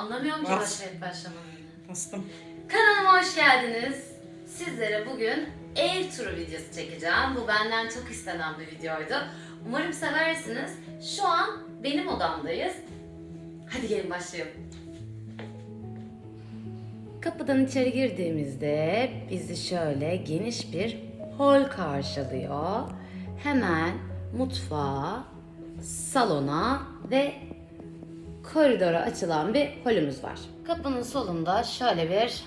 Anlamıyorum ki Bas. başlayıp başlamadığını. Bastım. Kanalıma hoş geldiniz. Sizlere bugün ev turu videosu çekeceğim. Bu benden çok istenen bir videoydu. Umarım seversiniz. Şu an benim odamdayız. Hadi gelin başlayalım. Kapıdan içeri girdiğimizde bizi şöyle geniş bir hol karşılıyor. Hemen mutfağa, salona ve koridora açılan bir holümüz var. Kapının solunda şöyle bir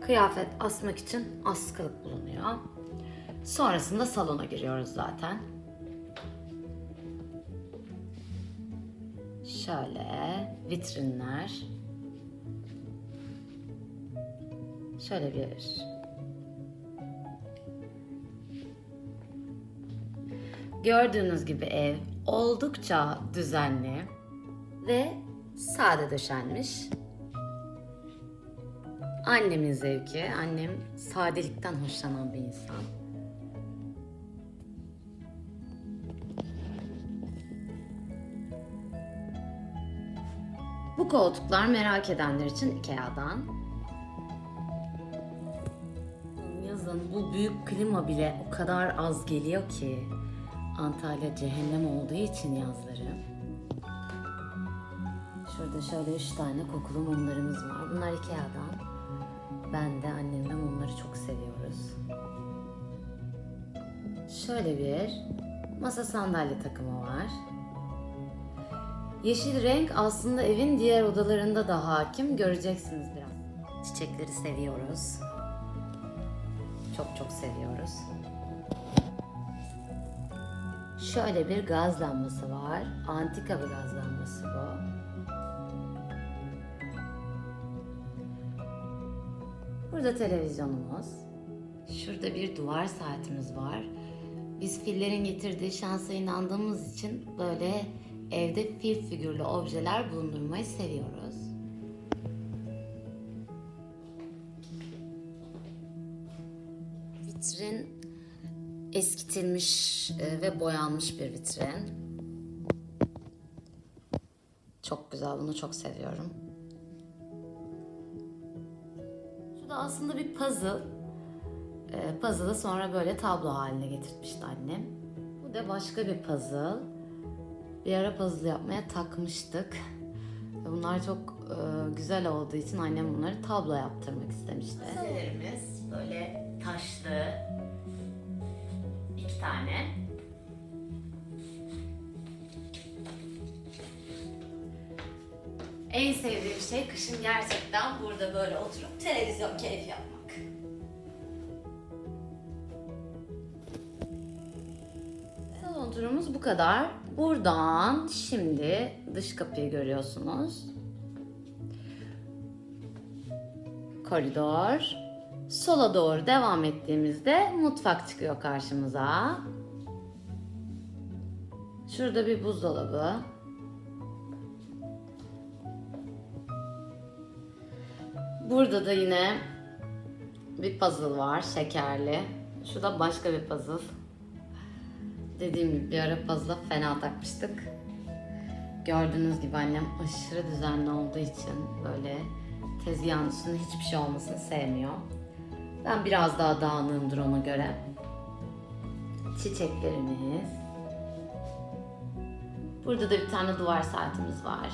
kıyafet asmak için askılık bulunuyor. Sonrasında salona giriyoruz zaten. Şöyle vitrinler. Şöyle bir Gördüğünüz gibi ev oldukça düzenli ve sade döşenmiş. Annemin zevki. Annem sadelikten hoşlanan bir insan. Bu koltuklar merak edenler için Ikea'dan. Yazın bu büyük klima bile o kadar az geliyor ki. Antalya cehennem olduğu için yazları. Şöyle üç tane kokulu mumlarımız var. Bunlar Ikea'dan. Ben de annemle mumları çok seviyoruz. Şöyle bir masa sandalye takımı var. Yeşil renk aslında evin diğer odalarında da hakim. Göreceksiniz biraz. Çiçekleri seviyoruz. Çok çok seviyoruz. Şöyle bir gaz lambası var. Antika bir gaz lambası bu. Burada televizyonumuz. Şurada bir duvar saatimiz var. Biz fillerin getirdiği şansa inandığımız için böyle evde fil figürlü objeler bulundurmayı seviyoruz. Vitrin eskitilmiş e, ve boyanmış bir vitrin. Çok güzel, bunu çok seviyorum. Aslında bir puzzle. Ee, puzzle'ı sonra böyle tablo haline getirtmişti annem. Bu da başka bir puzzle. Bir ara puzzle yapmaya takmıştık. Bunlar çok e, güzel olduğu için annem bunları tablo yaptırmak istemişti. Masalarımız böyle taşlı. iki tane. En sevdiğim şey kışın gerçekten burada böyle oturup televizyon keyfi yapmak. Salon turumuz bu kadar. Buradan şimdi dış kapıyı görüyorsunuz. Koridor. Sola doğru devam ettiğimizde mutfak çıkıyor karşımıza. Şurada bir buzdolabı. Burada da yine bir puzzle var, şekerli. Şu da başka bir puzzle. Dediğim gibi bir ara puzzle'a fena takmıştık. Gördüğünüz gibi annem aşırı düzenli olduğu için böyle tezgahın üstünde hiçbir şey olmasını sevmiyor. Ben biraz daha dağınığımdır ona göre. Çiçeklerimiz. Burada da bir tane duvar saatimiz var.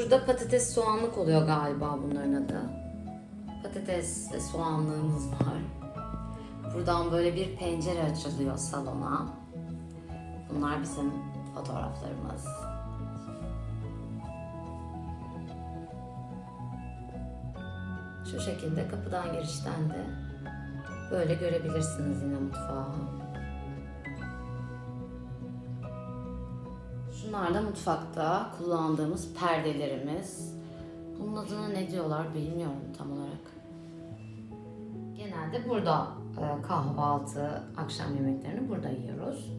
Şurada patates soğanlık oluyor galiba bunların adı. Patates ve soğanlığımız var. Buradan böyle bir pencere açılıyor salona. Bunlar bizim fotoğraflarımız. Şu şekilde kapıdan girişten de böyle görebilirsiniz yine mutfağı. Şunlar da mutfakta kullandığımız perdelerimiz. Bunun adına ne diyorlar bilmiyorum tam olarak. Genelde burada e, kahvaltı, akşam yemeklerini burada yiyoruz.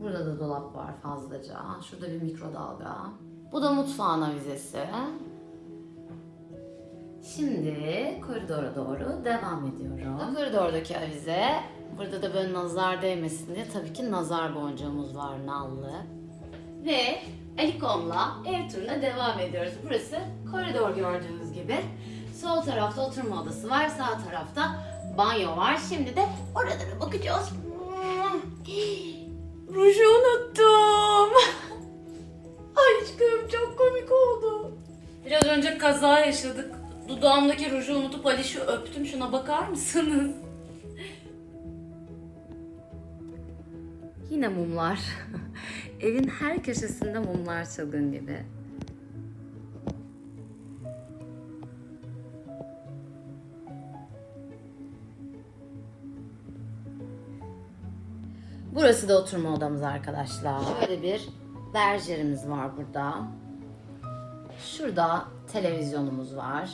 Burada da dolap var fazlaca. Şurada bir mikrodalga. Bu da mutfağın avizesi. Şimdi koridora doğru devam ediyorum. Koridordaki avize. Burada da böyle nazar değmesin diye tabii ki nazar boncuğumuz var nallı. Ve Alikom'la ev turuna devam ediyoruz. Burası koridor gördüğünüz gibi. Sol tarafta oturma odası var, sağ tarafta banyo var. Şimdi de oralara bakacağız. Ruju unuttum. Aşkım çok komik oldu. Biraz önce kaza yaşadık. Dudağımdaki ruju unutup Aliş'i öptüm. Şuna bakar mısınız? Yine mumlar. Evin her köşesinde mumlar çılgın gibi. Burası da oturma odamız arkadaşlar. Şöyle bir berjerimiz var burada. Şurada televizyonumuz var.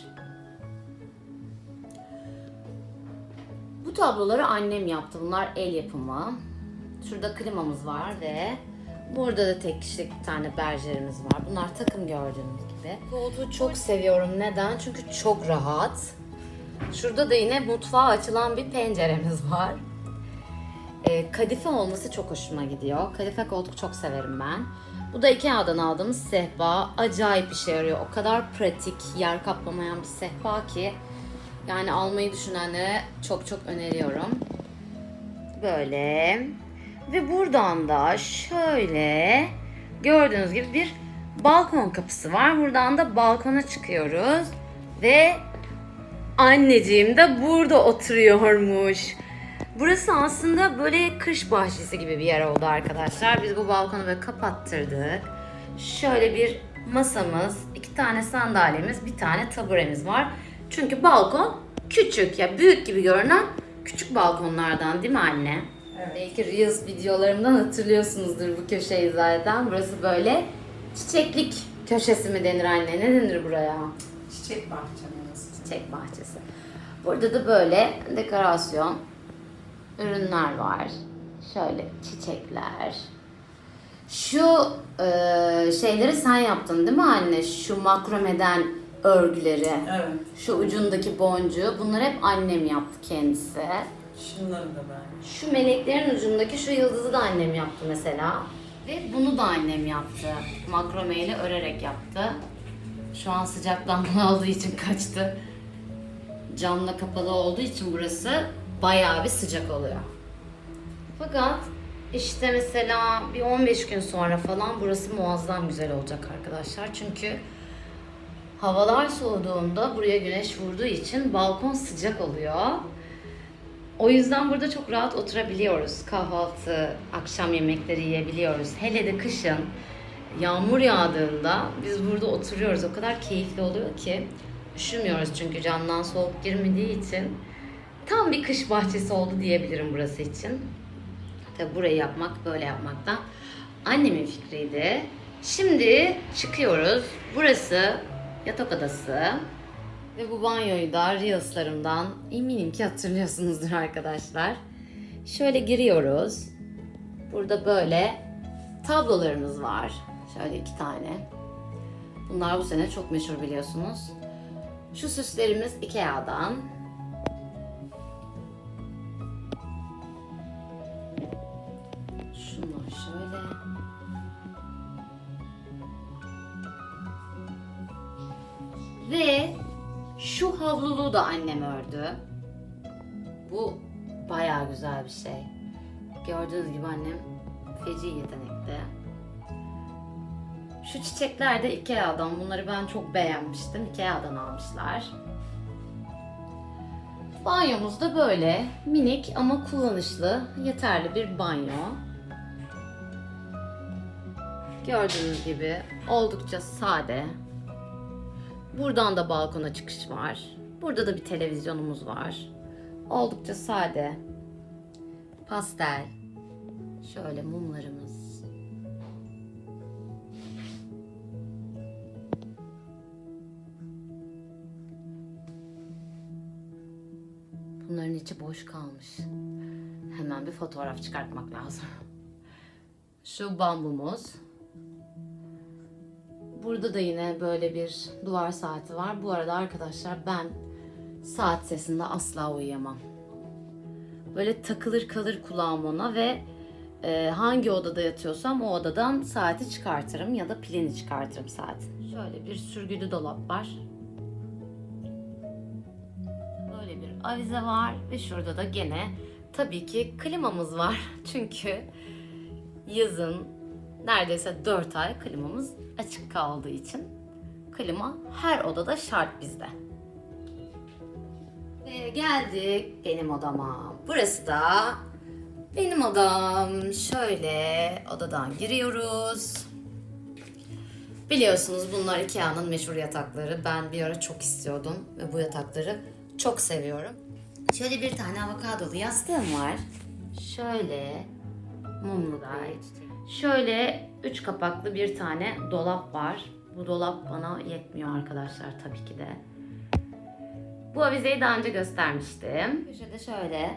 Tabloları annem yaptı. Bunlar el yapımı. Şurada klimamız var ve burada da tek kişilik bir tane berjerimiz var. Bunlar takım gördüğünüz gibi. Koltuğu çok seviyorum. Neden? Çünkü çok rahat. Şurada da yine mutfağa açılan bir penceremiz var. E, kadife olması çok hoşuma gidiyor. Kadife koltuk çok severim ben. Bu da Ikea'dan aldığımız sehpa. Acayip işe yarıyor. O kadar pratik, yer kaplamayan bir sehpa ki. Yani almayı düşünenlere çok çok öneriyorum. Böyle. Ve buradan da şöyle gördüğünüz gibi bir balkon kapısı var. Buradan da balkona çıkıyoruz. Ve anneciğim de burada oturuyormuş. Burası aslında böyle kış bahçesi gibi bir yer oldu arkadaşlar. Biz bu balkonu böyle kapattırdık. Şöyle bir masamız, iki tane sandalyemiz, bir tane taburemiz var. Çünkü balkon küçük ya büyük gibi görünen küçük balkonlardan değil mi anne? Evet. Belki Reels videolarımdan hatırlıyorsunuzdur bu köşeyi zaten. Burası böyle çiçeklik köşesi mi denir anne? Ne denir buraya? Çiçek bahçemiz. Çiçek bahçesi. Burada da böyle dekorasyon ürünler var. Şöyle çiçekler. Şu e, şeyleri sen yaptın değil mi anne? Şu makromeden örgüleri. Evet. Şu ucundaki boncuğu. Bunları hep annem yaptı kendisi. Şunları da ben. Şu meleklerin ucundaki şu yıldızı da annem yaptı mesela. Ve bunu da annem yaptı. Makrome ile örerek yaptı. Şu an sıcaktan olduğu için kaçtı. Camla kapalı olduğu için burası bayağı bir sıcak oluyor. Fakat işte mesela bir 15 gün sonra falan burası muazzam güzel olacak arkadaşlar. Çünkü havalar soğuduğunda buraya güneş vurduğu için balkon sıcak oluyor. O yüzden burada çok rahat oturabiliyoruz. Kahvaltı, akşam yemekleri yiyebiliyoruz. Hele de kışın yağmur yağdığında biz burada oturuyoruz. O kadar keyifli oluyor ki üşümüyoruz çünkü camdan soğuk girmediği için. Tam bir kış bahçesi oldu diyebilirim burası için. Tabi burayı yapmak, böyle yapmak da annemin fikriydi. Şimdi çıkıyoruz. Burası yatak odası. Ve bu banyoyu da Reels'larımdan eminim ki hatırlıyorsunuzdur arkadaşlar. Şöyle giriyoruz. Burada böyle tablolarımız var. Şöyle iki tane. Bunlar bu sene çok meşhur biliyorsunuz. Şu süslerimiz Ikea'dan. Şu havluluğu da annem ördü. Bu bayağı güzel bir şey. Gördüğünüz gibi annem feci yetenekli. Şu çiçekler de Ikea'dan. Bunları ben çok beğenmiştim. Ikea'dan almışlar. Banyomuz da böyle minik ama kullanışlı, yeterli bir banyo. Gördüğünüz gibi oldukça sade. Buradan da balkona çıkış var. Burada da bir televizyonumuz var. Oldukça sade. Pastel. Şöyle mumlarımız. Bunların içi boş kalmış. Hemen bir fotoğraf çıkartmak lazım. Şu bambumuz. Burada da yine böyle bir duvar saati var. Bu arada arkadaşlar ben saat sesinde asla uyuyamam. Böyle takılır kalır kulağım ona ve e, hangi odada yatıyorsam o odadan saati çıkartırım ya da pilini çıkartırım saatin. Şöyle bir sürgülü dolap var. Böyle bir avize var ve şurada da gene tabii ki klimamız var. Çünkü yazın neredeyse 4 ay klimamız açık kaldığı için klima her odada şart bizde. Ve geldik benim odama. Burası da benim odam. Şöyle odadan giriyoruz. Biliyorsunuz bunlar Ikea'nın meşhur yatakları. Ben bir ara çok istiyordum ve bu yatakları çok seviyorum. Şöyle bir tane avokadolu yastığım var. Şöyle mumlu bir. Şöyle üç kapaklı bir tane dolap var. Bu dolap bana yetmiyor arkadaşlar tabii ki de. Bu avizeyi daha önce göstermiştim. Köşede şöyle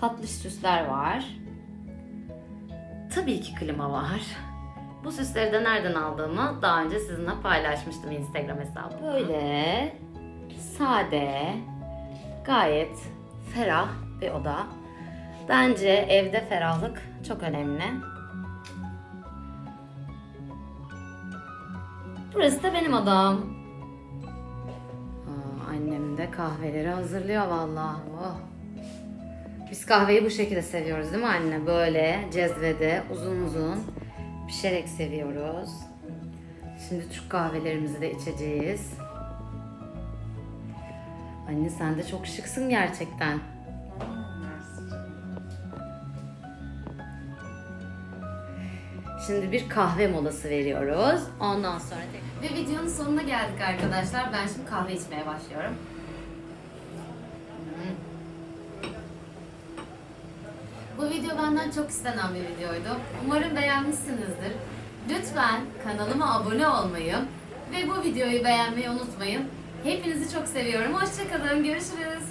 tatlış süsler var. Tabii ki klima var. Bu süsleri de nereden aldığımı daha önce sizinle paylaşmıştım Instagram hesabı. Böyle sade, gayet ferah bir oda. Bence evde ferahlık çok önemli. Burası da benim odam. Aa, annem de kahveleri hazırlıyor vallahi. Oh. Biz kahveyi bu şekilde seviyoruz değil mi anne? Böyle cezvede uzun uzun pişerek seviyoruz. Şimdi Türk kahvelerimizi de içeceğiz. Anne sen de çok şıksın gerçekten. Şimdi bir kahve molası veriyoruz. Ondan sonra tek- Ve videonun sonuna geldik arkadaşlar. Ben şimdi kahve içmeye başlıyorum. Hmm. Bu video benden çok istenen bir videoydu. Umarım beğenmişsinizdir. Lütfen kanalıma abone olmayı ve bu videoyu beğenmeyi unutmayın. Hepinizi çok seviyorum. Hoşçakalın. Görüşürüz.